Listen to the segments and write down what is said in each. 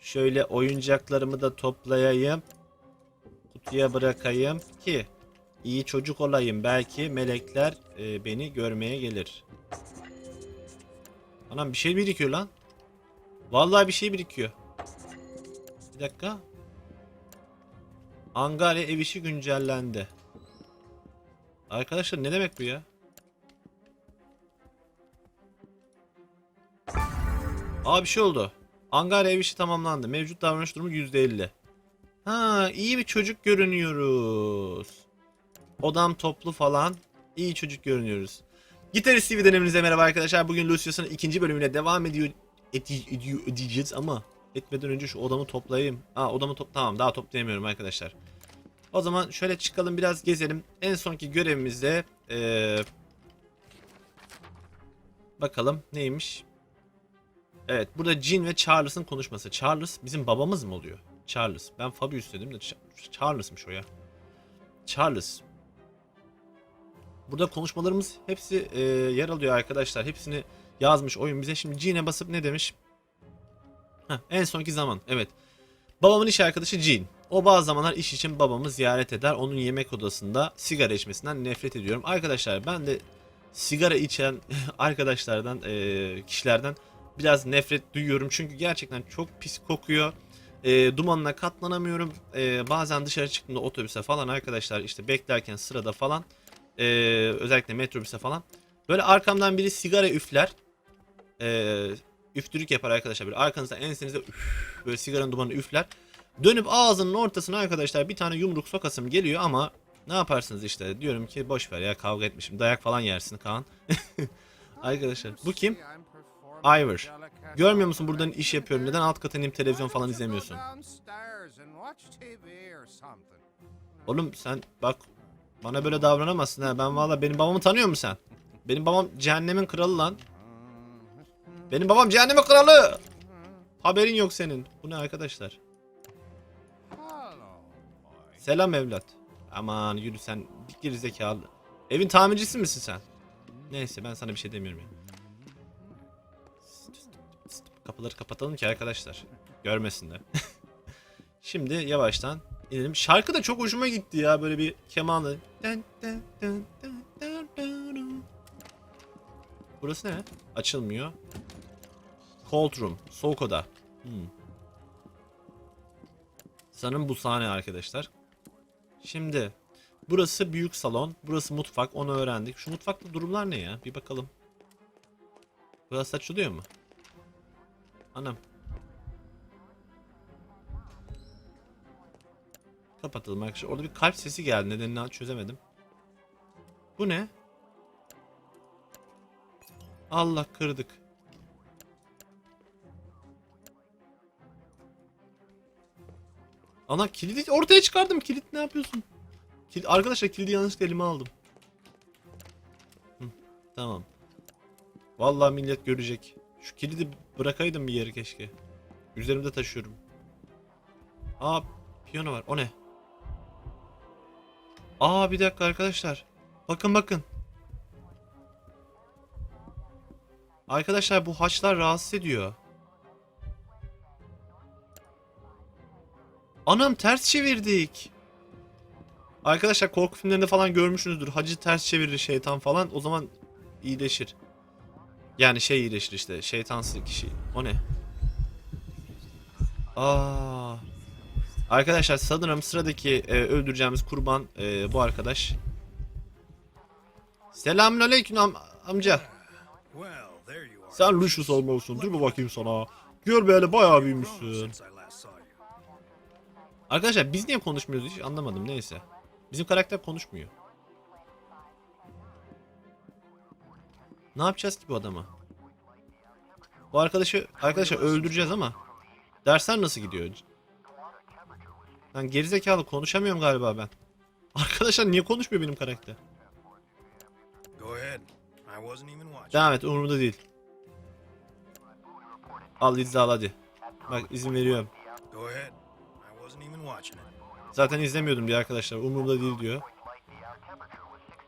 Şöyle oyuncaklarımı da toplayayım. Kutuya bırakayım ki iyi çocuk olayım. Belki melekler e, beni görmeye gelir. Anam bir şey birikiyor lan. Vallahi bir şey birikiyor. Bir dakika. Angarya ev işi güncellendi. Arkadaşlar ne demek bu ya? Aa bir şey oldu. Angarya ev işi tamamlandı. Mevcut davranış durumu %50. Ha iyi bir çocuk görünüyoruz. Odam toplu falan. İyi çocuk görünüyoruz. Gitarist TV'den hepinize merhaba arkadaşlar. Bugün Lucius'un ikinci bölümüne devam ediyor, edi- ediyor edeceğiz ama etmeden önce şu odamı toplayayım. Aa odamı top tamam daha toplayamıyorum arkadaşlar. O zaman şöyle çıkalım biraz gezelim. En sonki görevimizde eee, bakalım neymiş? Evet burada Jean ve Charles'ın konuşması. Charles bizim babamız mı oluyor? Charles. Ben Fabius dedim de Ch- Charles'mış o ya. Charles. Burada konuşmalarımız hepsi e, yer alıyor arkadaşlar. Hepsini yazmış oyun bize. Şimdi Jean'e basıp ne demiş? Heh, en sonki zaman. Evet. Babamın iş arkadaşı Jean. O bazı zamanlar iş için babamı ziyaret eder. Onun yemek odasında sigara içmesinden nefret ediyorum. Arkadaşlar ben de sigara içen arkadaşlardan, e, kişilerden biraz nefret duyuyorum. Çünkü gerçekten çok pis kokuyor. E, dumanına katlanamıyorum. E, bazen dışarı çıktığımda otobüse falan arkadaşlar işte beklerken sırada falan e, özellikle metrobüse falan böyle arkamdan biri sigara üfler. E, üftürük yapar arkadaşlar. Böyle arkanızda ensenize üf, böyle sigaranın dumanı üfler. Dönüp ağzının ortasına arkadaşlar bir tane yumruk sokasım geliyor ama ne yaparsınız işte diyorum ki boş ver ya kavga etmişim dayak falan yersin Kaan. arkadaşlar bu kim? Ivor. Görmüyor musun buradan iş yapıyorum neden alt kata inip televizyon falan izlemiyorsun? Oğlum sen bak bana böyle davranamazsın ha ben valla benim babamı tanıyor musun sen? Benim babam cehennemin kralı lan. Benim babam cehennemin kralı. Haberin yok senin. Bu ne arkadaşlar? Selam evlat. Aman yürü sen bir gerizekalı. Evin tamircisi misin sen? Neyse ben sana bir şey demiyorum ya. Kapıları kapatalım ki arkadaşlar. Görmesinler. Şimdi yavaştan inelim. Şarkı da çok hoşuma gitti ya böyle bir kemanlı. Burası ne? Açılmıyor. Cold room. Soğuk oda. Hmm. Sanırım bu sahne arkadaşlar. Şimdi burası büyük salon. Burası mutfak. Onu öğrendik. Şu mutfakta durumlar ne ya? Bir bakalım. Burası açılıyor mu? Anam. Kapatalım arkadaşlar. Orada bir kalp sesi geldi. Nedenini çözemedim. Bu ne? Allah kırdık. Ana kilidi ortaya çıkardım. Kilit ne yapıyorsun? Kilit, arkadaşlar kilidi yanlışlıkla elime aldım. Hı, tamam. Vallahi millet görecek. Şu kilidi bırakaydım bir yere keşke. Üzerimde taşıyorum. Aa piyano var. O ne? Aa bir dakika arkadaşlar. Bakın bakın. Arkadaşlar bu haçlar rahatsız ediyor. Anam ters çevirdik. Arkadaşlar korku filmlerinde falan görmüşsünüzdür. Hacı ters çevirir şeytan falan. O zaman iyileşir. Yani şey iyileşir işte. Şeytansı kişi. O ne? Aa. Arkadaşlar sanırım sıradaki e, öldüreceğimiz kurban e, bu arkadaş. Selamünaleyküm am amca. Sen Lucius olmalısın. Dur bir bakayım sana. Gör böyle bayağı büyümüşsün. Arkadaşlar biz niye konuşmuyoruz hiç anlamadım neyse. Bizim karakter konuşmuyor. Ne yapacağız ki bu adama? Bu arkadaşı arkadaşlar öldüreceğiz ama dersler nasıl gidiyor? Lan gerizekalı konuşamıyorum galiba ben. Arkadaşlar niye konuşmuyor benim karakter? Devam et umurumda değil. Al izle hadi. Bak izin veriyorum. Zaten izlemiyordum diye arkadaşlar. Umurumda değil diyor.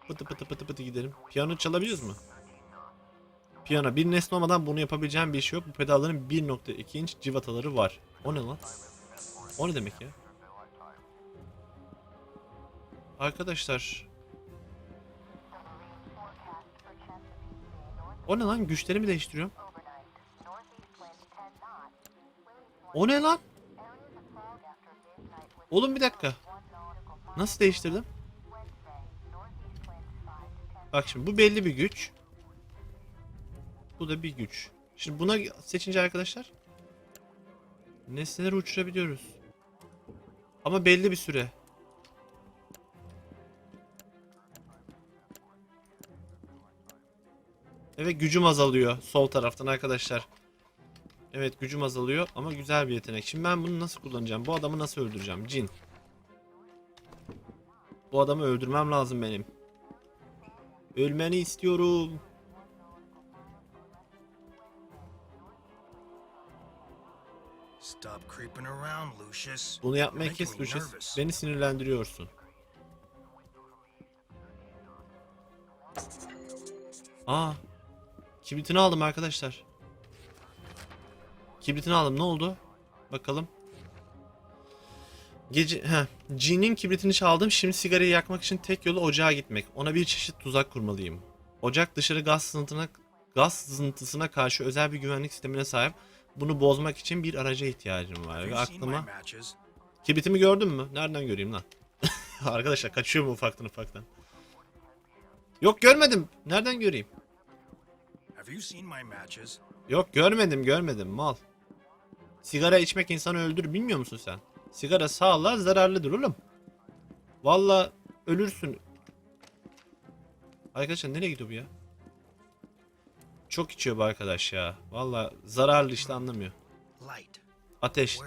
Pıtı pıtı pıtı pıtı gidelim. Piyano çalabiliyoruz mu? Piyano. Bir nesne olmadan bunu yapabileceğim bir şey yok. Bu pedalların 1.2 inç civataları var. O ne lan? O ne demek ya? Arkadaşlar. O ne lan? Güçlerimi değiştiriyorum. O ne lan? Oğlum bir dakika. Nasıl değiştirdim? Bak şimdi bu belli bir güç. Bu da bir güç. Şimdi buna seçince arkadaşlar nesneleri uçurabiliyoruz. Ama belli bir süre. Evet gücüm azalıyor sol taraftan arkadaşlar. Evet gücüm azalıyor ama güzel bir yetenek. Şimdi ben bunu nasıl kullanacağım? Bu adamı nasıl öldüreceğim? Cin. Bu adamı öldürmem lazım benim. Ölmeni istiyorum. Bunu yapmayı Making kes Lucius. Beni sinirlendiriyorsun. Aa. Kibritini aldım arkadaşlar. Kibritini aldım. Ne oldu? Bakalım. Gece he, G'nin kibritini çaldım. Şimdi sigarayı yakmak için tek yolu ocağa gitmek. Ona bir çeşit tuzak kurmalıyım. Ocak dışarı gaz sızıntına gaz sızıntısına karşı özel bir güvenlik sistemine sahip. Bunu bozmak için bir araca ihtiyacım var. Ve aklıma? Kibritimi gördün mü? Nereden göreyim lan? Arkadaşlar kaçıyor mu ufaktan ufaktan? Yok görmedim. Nereden göreyim? Yok görmedim görmedim mal. Sigara içmek insanı öldürür bilmiyor musun sen? Sigara sağlığa zararlıdır oğlum. Valla ölürsün. Arkadaşlar nereye gidiyor bu ya? Çok içiyor bu arkadaş ya. Valla zararlı işte anlamıyor. Ateş.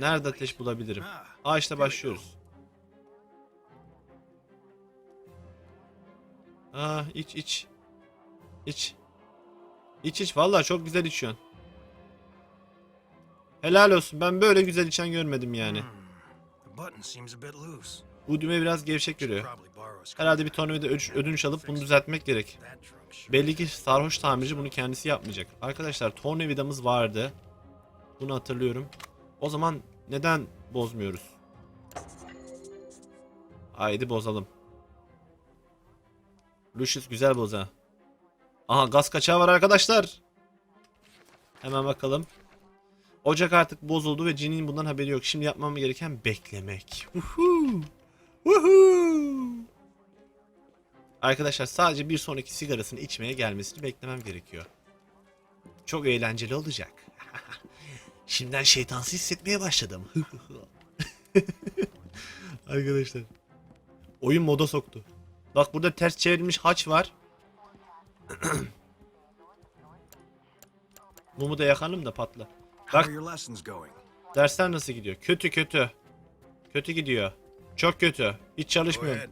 Nerede ateş bulabilirim? Ah, Aa işte başlıyoruz. Aa iç iç. İç. İç iç vallahi çok güzel içiyorsun. Helal olsun. Ben böyle güzel içen görmedim yani. Hmm. Bu düğme biraz gevşek görüyor. Herhalde bir tornavida ödünç, alıp bunu düzeltmek gerek. Belli ki sarhoş tamirci bunu kendisi yapmayacak. Arkadaşlar tornavidamız vardı. Bunu hatırlıyorum. O zaman neden bozmuyoruz? Haydi bozalım. Lucius güzel boz ha. Aha gaz kaçağı var arkadaşlar. Hemen bakalım. Ocak artık bozuldu ve Jin'in bundan haberi yok. Şimdi yapmam gereken beklemek. Woohoo! Woohoo! Arkadaşlar sadece bir sonraki sigarasını içmeye gelmesini beklemem gerekiyor. Çok eğlenceli olacak. Şimdiden şeytansı hissetmeye başladım. Arkadaşlar. Oyun moda soktu. Bak burada ters çevrilmiş haç var. Mumu da yakalım da patla. Bak dersler nasıl gidiyor? Kötü kötü. Kötü gidiyor. Çok kötü. Hiç çalışmıyorum.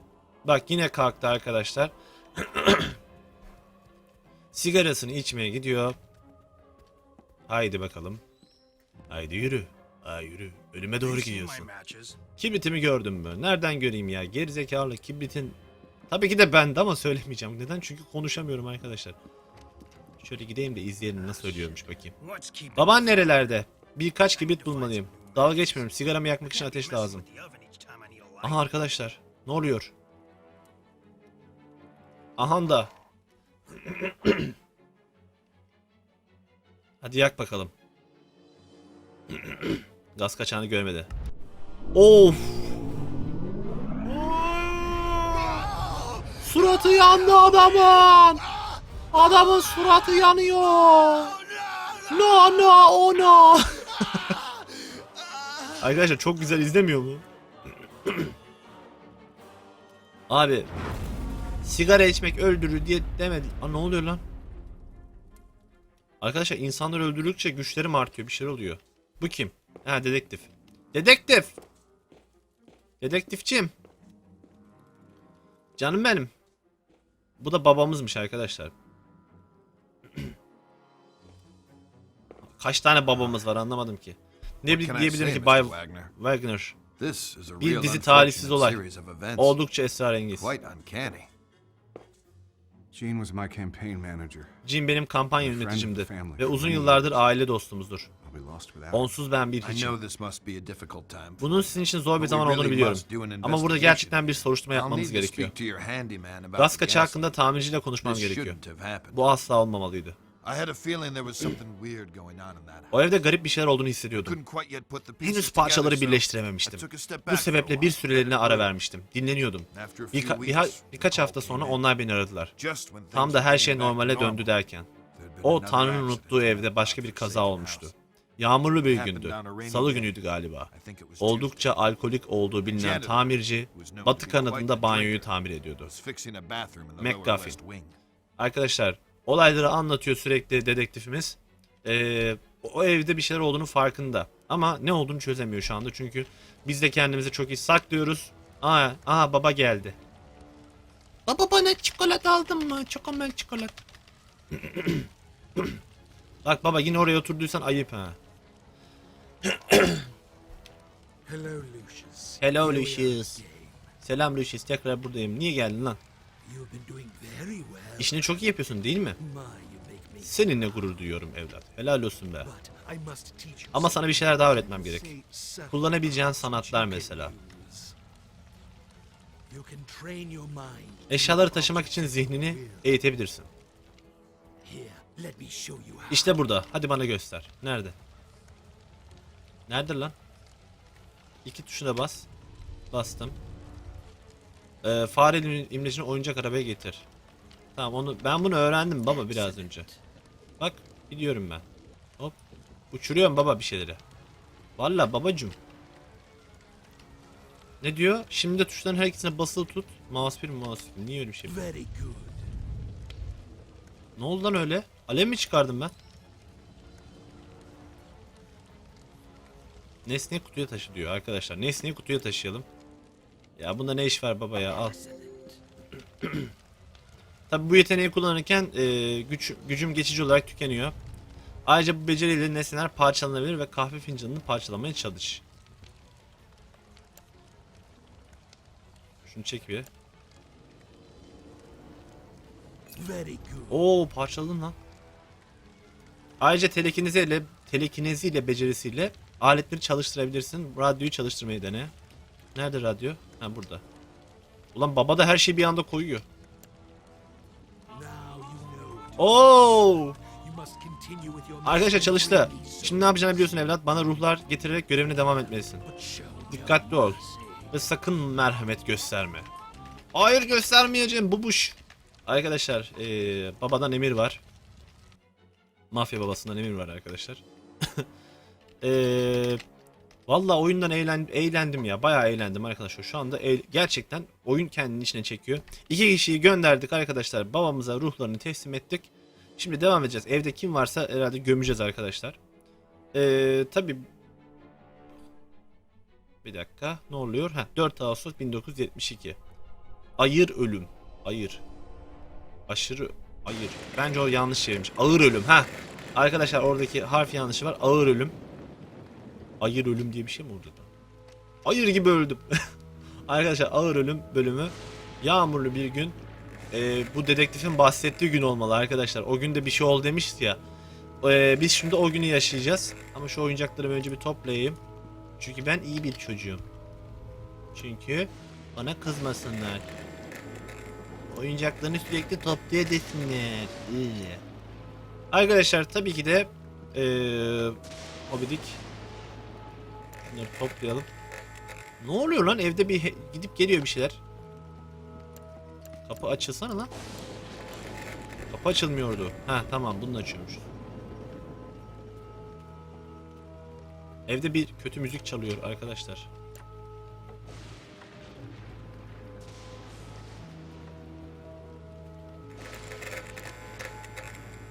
Bak yine kalktı arkadaşlar. Sigarasını içmeye gidiyor. Haydi bakalım. Haydi yürü. Ha yürü. Ölüme doğru gidiyorsun. Kibritimi gördün mü? Nereden göreyim ya? Gerizekalı kibritin. Tabii ki de bende ama söylemeyeceğim. Neden? Çünkü konuşamıyorum arkadaşlar. Şöyle gideyim de izleyelim nasıl ölüyormuş bakayım. Baban nerelerde? Birkaç kibrit bulmalıyım. Dalga geçmiyorum. Sigaramı yakmak için ateş lazım. Aha arkadaşlar. Ne oluyor? Aha da. Hadi yak bakalım. Gaz kaçağını görmedi. Of. Suratı yandı adamın. Adamın suratı yanıyor. No no oh no. Arkadaşlar çok güzel izlemiyor mu? Abi sigara içmek öldürür diye demedi. Aa, ne oluyor lan? Arkadaşlar insanlar öldürdükçe güçlerim artıyor. Bir şeyler oluyor. Bu kim? Ha dedektif. Dedektif. Dedektifçim. Canım benim. Bu da babamızmış arkadaşlar. Kaç tane babamız var anlamadım ki. Ne diyebilirim ki. Bay Wagner? Wagner? This is a Bir real dizi talihsiz olay. series of events. Oldukça esrarengiz. Quite uncanny. Jean was my campaign manager. Jim benim kampanya yöneticimdi and family ve uzun yıllardır aile dostumuzdur. I'll be lost without. Onsuz ben bir I hiçim. know this must be a difficult time. for Bunun sizin için zor bir zaman olduğunu really biliyorum. must do an Ama burada gerçekten bir soruşturma I'll yapmamız need to gerekiyor. speak to your handyman about Gaz the kaçağı hakkında tamirciyle konuşmam This gerekiyor. shouldn't have happened. Bu asla olmamalıydı. I had a feeling there was something weird going on in that O house. evde garip bir şeyler olduğunu hissediyordum. Henüz parçaları birleştirememiştim. Bu sebeple bir süreliğine ara vermiştim. Dinleniyordum. Birka- birha- birkaç hafta sonra onlar beni aradılar. Tam da her şey normale normal, döndü derken. O Tanrı'nın unuttuğu evde başka bir kaza olmuştu. Yağmurlu bir gündü. Salı günüydü galiba. Oldukça alkolik olduğu bilinen tamirci batı kanadında banyoyu tamir ediyordu. McGuffin. Arkadaşlar olayları anlatıyor sürekli dedektifimiz. Ee, o evde bir şeyler olduğunu farkında. Ama ne olduğunu çözemiyor şu anda. Çünkü biz de kendimizi çok iyi saklıyoruz. Aa, aa baba geldi. Baba bana çikolata aldın mı? Çokomel çikolata. Bak baba yine oraya oturduysan ayıp ha. Hello, Lucius. Hello Lucius. Selam Lucius tekrar buradayım. Niye geldin lan? İşini çok iyi yapıyorsun değil mi? Seninle gurur duyuyorum evlat. Helal olsun be. Ama sana bir şeyler daha öğretmem gerek. Kullanabileceğin sanatlar mesela. Eşyaları taşımak için zihnini eğitebilirsin. İşte burada. Hadi bana göster. Nerede? Nerede lan? İki tuşuna bas. Bastım. Ee, fare im- imlecini oyuncak arabaya getir. Tamam onu ben bunu öğrendim baba biraz önce. Bak biliyorum ben. Hop. Uçuruyorum baba bir şeyleri. Valla babacım. Ne diyor? Şimdi de tuşların her ikisine basılı tut. Mouse 1 mouse 2. Niye öyle bir şey? Very good. Ne oldu lan öyle? Alev mi çıkardım ben? Nesneyi kutuya taşı diyor arkadaşlar. Nesneyi kutuya taşıyalım. Ya bunda ne iş var baba ya al. Tabi bu yeteneği kullanırken e, güç, gücüm geçici olarak tükeniyor. Ayrıca bu beceriyle nesneler parçalanabilir ve kahve fincanını parçalamaya çalış. Şunu çek bir. Oo parçaladın lan. Ayrıca telekineziyle telekineziyle becerisiyle aletleri çalıştırabilirsin. Radyoyu çalıştırmayı dene. Nerede radyo? Ha burada. Ulan baba da her şeyi bir anda koyuyor. Oo! Arkadaşlar çalıştı. Şimdi ne yapacağını biliyorsun evlat. Bana ruhlar getirerek görevine devam etmelisin. Dikkatli ol. Ve sakın merhamet gösterme. Hayır göstermeyeceğim bubuş. Arkadaşlar eee, babadan emir var. Mafya babasından emir var arkadaşlar. eee Valla oyundan eğlen, eğlendim ya. Bayağı eğlendim arkadaşlar. Şu anda eğ- gerçekten oyun kendini içine çekiyor. İki kişiyi gönderdik arkadaşlar. Babamıza ruhlarını teslim ettik. Şimdi devam edeceğiz. Evde kim varsa herhalde gömeceğiz arkadaşlar. Eee tabi bir dakika. Ne oluyor? Ha 4 Ağustos 1972. Ayır ölüm. Ayır. Aşırı ayır. Bence o yanlış çevirmiş. Ağır ölüm. Ha. Arkadaşlar oradaki harf yanlışı var. Ağır ölüm. Ayır ölüm diye bir şey mi orada? Ayır gibi öldüm. Arkadaşlar ağır ölüm bölümü yağmurlu bir gün. Ee, bu dedektifin bahsettiği gün olmalı arkadaşlar. O günde bir şey oldu demişti ya. Ee, biz şimdi o günü yaşayacağız. Ama şu oyuncakları önce bir toplayayım. Çünkü ben iyi bir çocuğum. Çünkü bana kızmasınlar. Oyuncaklarını sürekli topluyor desinler. Arkadaşlar tabii ki de eee Hobidik Bunları toplayalım. Ne oluyor lan evde bir gidip geliyor bir şeyler. Kapı açılsana lan. Kapı açılmıyordu. Ha tamam bunu açıyormuş. Evde bir kötü müzik çalıyor arkadaşlar.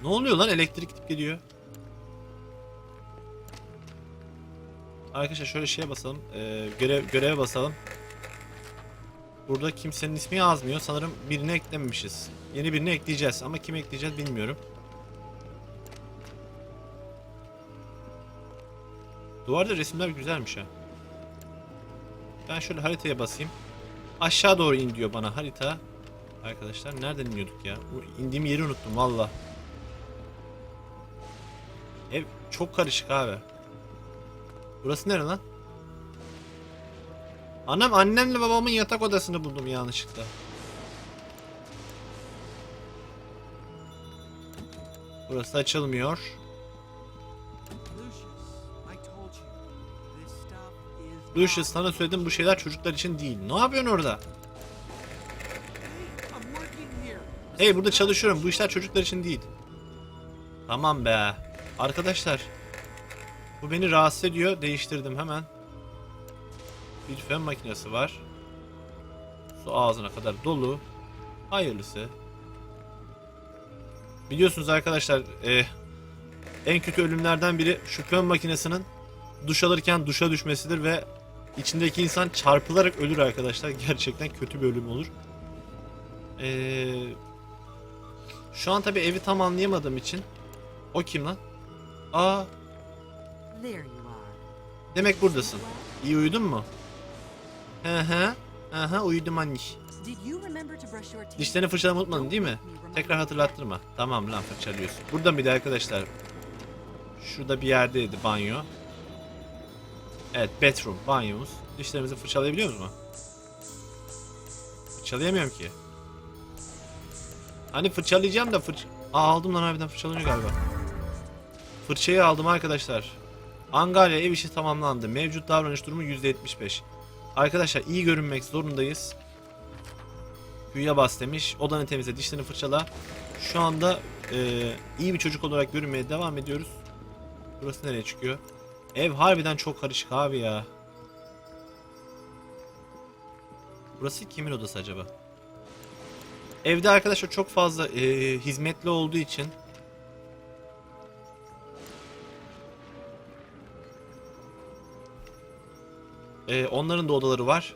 Ne oluyor lan elektrik gidip geliyor. Arkadaşlar şöyle şeye basalım. Ee, görev göreve basalım. Burada kimsenin ismi yazmıyor. Sanırım birini eklememişiz. Yeni birini ekleyeceğiz ama kimi ekleyeceğiz bilmiyorum. Duvarda resimler güzelmiş ha. Ben şöyle haritaya basayım. Aşağı doğru in diyor bana harita. Arkadaşlar nereden iniyorduk ya? İndiğim yeri unuttum valla. Ev çok karışık abi. Burası nere lan? Annem annemle babamın yatak odasını buldum yanlışlıkla. Burası açılmıyor. Lucius, sana söyledim bu şeyler çocuklar için değil. Ne yapıyorsun orada? Hey burada çalışıyorum. Bu işler çocuklar için değil. Tamam be. Arkadaşlar. Bu beni rahatsız ediyor. Değiştirdim hemen. Bir fön makinesi var. Su ağzına kadar dolu. Hayırlısı. Biliyorsunuz arkadaşlar eh, en kötü ölümlerden biri şu fön makinesinin duş alırken duşa düşmesidir ve içindeki insan çarpılarak ölür arkadaşlar. Gerçekten kötü bir ölüm olur. Eee şu an tabi evi tam anlayamadığım için o kim lan? Aa. Demek buradasın. İyi uyudun mu? Hı hı. Aha uyudum teeth? Dişlerini fırçalamayı unutmadın değil mi? Tekrar hatırlattırma. Tamam lan fırçalıyorsun. Burada mıydı arkadaşlar? Şurada bir yerdeydi banyo. Evet bathroom banyomuz. Dişlerimizi fırçalayabiliyoruz mu? Fırçalayamıyorum ki. Hani fırçalayacağım da fırç... Aa aldım lan harbiden fırçalanıyor galiba. Fırçayı aldım arkadaşlar. Angalya ev işi tamamlandı. Mevcut davranış durumu %75. Arkadaşlar iyi görünmek zorundayız. Büyüye bas demiş. Odanı temizle, dişlerini fırçala. Şu anda eee, iyi bir çocuk olarak görünmeye devam ediyoruz. Burası nereye çıkıyor? Ev harbiden çok karışık abi ya. Burası kimin odası acaba? Evde arkadaşlar çok fazla eee, hizmetli olduğu için eee, onların da odaları var.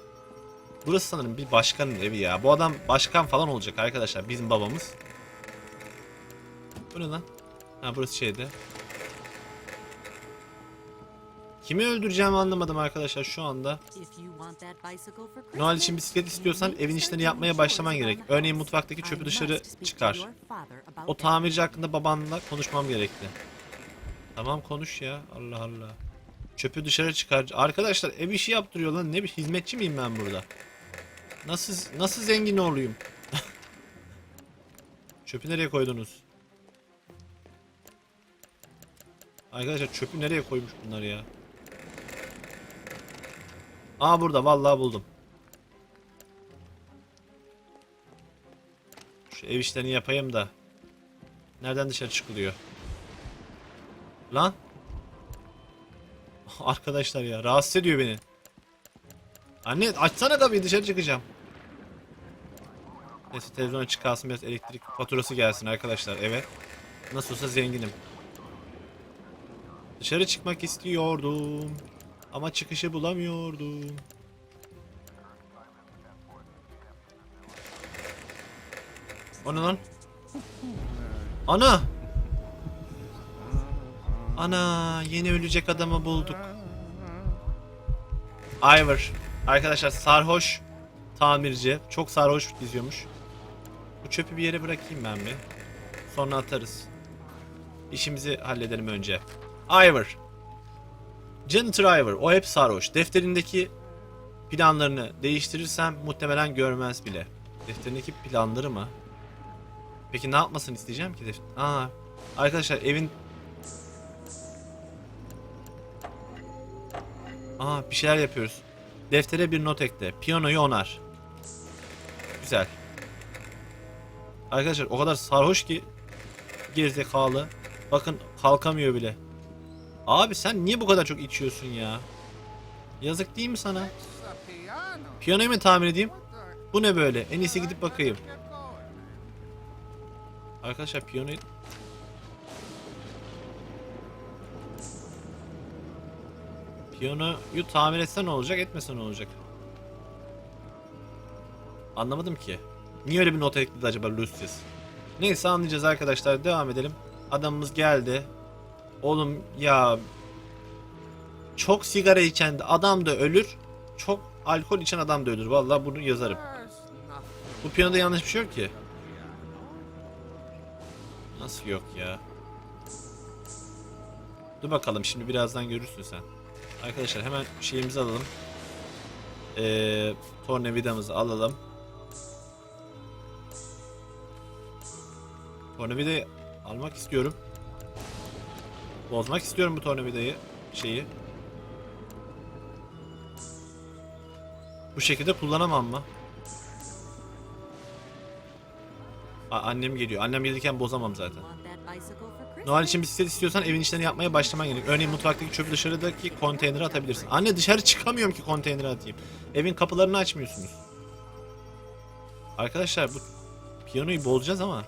Burası sanırım bir başkanın evi ya. Bu adam başkan falan olacak arkadaşlar. Bizim babamız. Bu ne lan? Ha burası şeyde. Kimi öldüreceğimi anlamadım arkadaşlar şu anda. Noel için bisiklet istiyorsan evin işlerini yapmaya başlaman gerek. Örneğin mutfaktaki çöpü dışarı çıkar. O tamirci hakkında babanla konuşmam gerekti. Tamam konuş ya. Allah Allah. Çöpü dışarı çıkar. Arkadaşlar ev işi yaptırıyor lan. Ne bir hizmetçi miyim ben burada? Nasıl nasıl zengin olayım? Çöpü nereye koydunuz? Arkadaşlar çöpü nereye koymuş bunlar ya? Aa burada vallahi buldum. Şu ev işlerini yapayım da. Nereden dışarı çıkılıyor? Lan. Arkadaşlar ya rahatsız ediyor beni. Anne açsana kapıyı dışarı çıkacağım. Neyse televizyon açık kalsın biraz elektrik faturası gelsin arkadaşlar eve. Nasıl olsa zenginim. Dışarı çıkmak istiyordum. Ama çıkışı bulamıyordum. O ne lan? Ana! Ana yeni ölecek adamı bulduk. Ivor. Arkadaşlar sarhoş tamirci. Çok sarhoş geziyormuş. Bu çöpü bir yere bırakayım ben bir. Sonra atarız. İşimizi halledelim önce. Ivor. Janitor Ivor. O hep sarhoş. Defterindeki planlarını değiştirirsem muhtemelen görmez bile. Defterindeki planları mı? Peki ne yapmasını isteyeceğim ki? def- Aa, arkadaşlar evin Aa bir şeyler yapıyoruz. Deftere bir not ekle. Piyanoyu onar. Güzel. Arkadaşlar o kadar sarhoş ki gerizekalı. Bakın kalkamıyor bile. Abi sen niye bu kadar çok içiyorsun ya? Yazık değil mi sana? Piyanoyu mu tamir edeyim? Bu ne böyle? En iyisi gidip bakayım. Arkadaşlar piyanoyu... Piyanoyu tamir etse ne olacak, etmese ne olacak? Anlamadım ki. Niye öyle bir nota ekledi acaba Lucius? Neyse anlayacağız arkadaşlar. Devam edelim. Adamımız geldi. Oğlum ya... Çok sigara içen adam da ölür. Çok alkol içen adam da ölür. Vallahi bunu yazarım. Bu piyanoda yanlış bir şey yok ki. Nasıl yok ya? Dur bakalım şimdi birazdan görürsün sen. Arkadaşlar hemen şeyimizi alalım. Ee, tornavidamızı alalım. Tornavidayı almak istiyorum. Bozmak istiyorum bu tornavidayı. Şeyi. Bu şekilde kullanamam mı? A- annem geliyor. Annem gelirken bozamam zaten. Noel için bisiklet istiyorsan evin işlerini yapmaya başlaman gerek. Örneğin mutfaktaki çöpü dışarıdaki konteynere atabilirsin. Anne dışarı çıkamıyorum ki konteynere atayım. Evin kapılarını açmıyorsunuz. Arkadaşlar bu piyanoyu bozacağız ama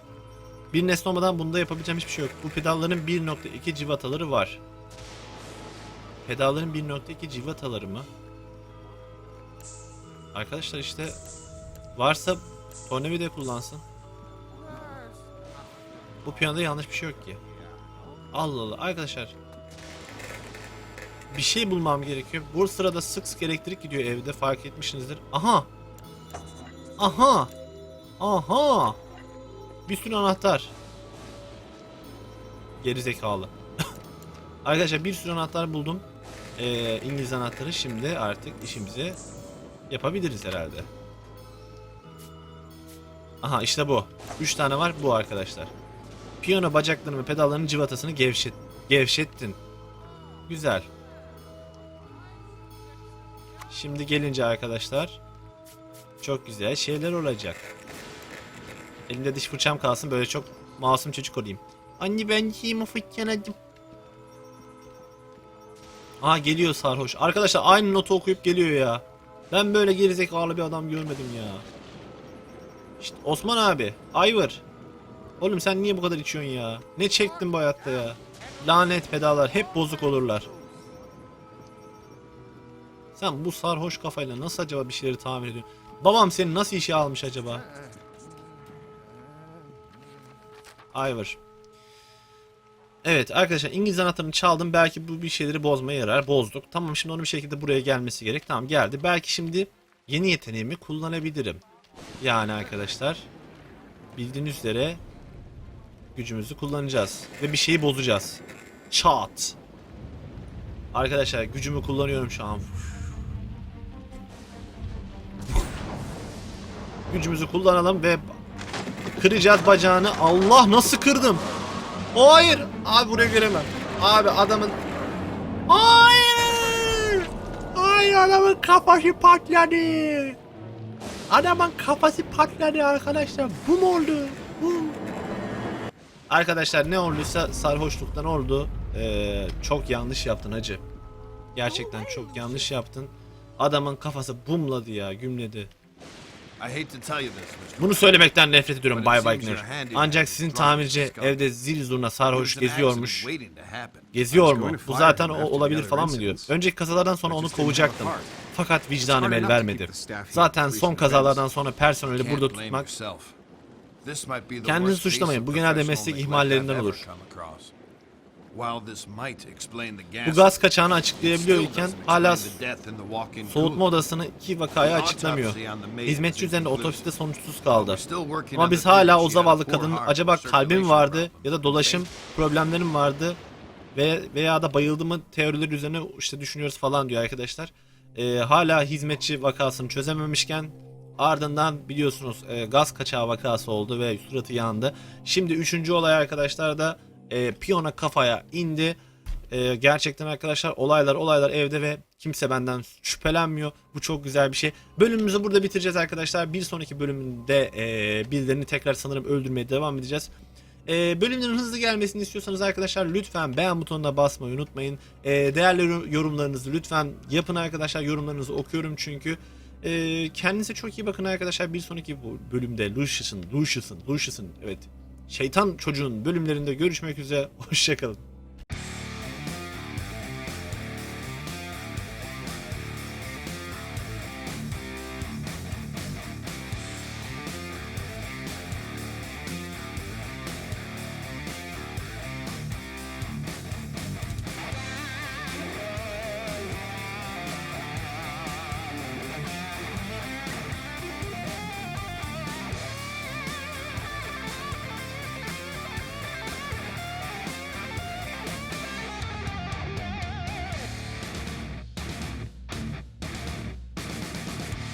bir nesne olmadan bunda yapabileceğim hiçbir şey yok. Bu pedalların 1.2 civataları var. Pedalların 1.2 civataları mı? Arkadaşlar işte varsa tornavida kullansın. Bu piyanoda yanlış bir şey yok ki. Allah Allah arkadaşlar. Bir şey bulmam gerekiyor. Bu sırada sık sık elektrik gidiyor evde fark etmişsinizdir. Aha. Aha. Aha. Bir sürü anahtar. Geri zekalı. arkadaşlar bir sürü anahtar buldum. Ee, İngiliz anahtarı şimdi artık işimizi yapabiliriz herhalde. Aha işte bu. 3 tane var bu arkadaşlar. Piyano bacaklarını ve pedallarının cıvatasını gevşet, gevşettin. Güzel. Şimdi gelince arkadaşlar çok güzel şeyler olacak. Elimde diş fırçam kalsın böyle çok masum çocuk olayım. Anne ben yiyeyim fırçaladım. Aa geliyor sarhoş. Arkadaşlar aynı notu okuyup geliyor ya. Ben böyle gerizekalı bir adam görmedim ya. İşte Osman abi, Ayvır. Oğlum sen niye bu kadar içiyorsun ya? Ne çektin bu hayatta ya? Lanet pedallar hep bozuk olurlar. Sen bu sarhoş kafayla nasıl acaba bir şeyleri tamir ediyorsun? Babam seni nasıl işe almış acaba? Ayvır. Evet arkadaşlar İngiliz anahtarını çaldım. Belki bu bir şeyleri bozmaya yarar. Bozduk. Tamam şimdi onun bir şekilde buraya gelmesi gerek. Tamam geldi. Belki şimdi yeni yeteneğimi kullanabilirim. Yani arkadaşlar bildiğiniz üzere gücümüzü kullanacağız. Ve bir şeyi bozacağız. Çat. Arkadaşlar gücümü kullanıyorum şu an. Gücümüzü kullanalım ve kıracağız bacağını. Allah nasıl kırdım? Hayır. Abi buraya giremem. Abi adamın... Hayır. Hayır adamın kafası patladı. Adamın kafası patladı arkadaşlar. Bu oldu? Bu. Arkadaşlar ne olduysa sarhoşluktan oldu. Ee, çok yanlış yaptın hacı. Gerçekten çok yanlış yaptın. Adamın kafası bumladı ya, gümledi. Bunu söylemekten nefret ediyorum Bay Wagner. Ancak sizin tamirci evde zil zurna sarhoş geziyormuş. Geziyor mu? Bu zaten o olabilir falan mı diyor. Önceki kazalardan sonra onu kovacaktım. Fakat vicdanım el vermedi. Zaten son kazalardan sonra personeli burada tutmak Kendinizi suçlamayın. Bu genelde meslek ihmallerinden olur. bu gaz kaçağını açıklayabiliyor iken hala soğutma odasını iki vakayı açıklamıyor. Hizmetçi üzerinde otopside sonuçsuz kaldı. Ama biz hala o zavallı kadının acaba kalbi mi vardı ya da dolaşım problemleri mi vardı ve veya da bayıldı mı teorileri üzerine işte düşünüyoruz falan diyor arkadaşlar. Ee, hala hizmetçi vakasını çözememişken ardından biliyorsunuz e, gaz kaçağı vakası oldu ve suratı yandı. Şimdi üçüncü olay arkadaşlar da e, piyona kafaya indi. E, gerçekten arkadaşlar olaylar olaylar evde ve kimse benden şüphelenmiyor. Bu çok güzel bir şey. Bölümümüzü burada bitireceğiz arkadaşlar. Bir sonraki bölümde e, birilerini tekrar sanırım öldürmeye devam edeceğiz. E, bölümlerin hızlı gelmesini istiyorsanız arkadaşlar lütfen beğen butonuna basmayı unutmayın. E, değerli yorum- yorumlarınızı lütfen yapın arkadaşlar. Yorumlarınızı okuyorum çünkü. E, kendinize çok iyi bakın arkadaşlar. Bir sonraki bölümde Lucius'ın, Lucius'ın, Lucius'ın evet şeytan çocuğun bölümlerinde görüşmek üzere. Hoşçakalın.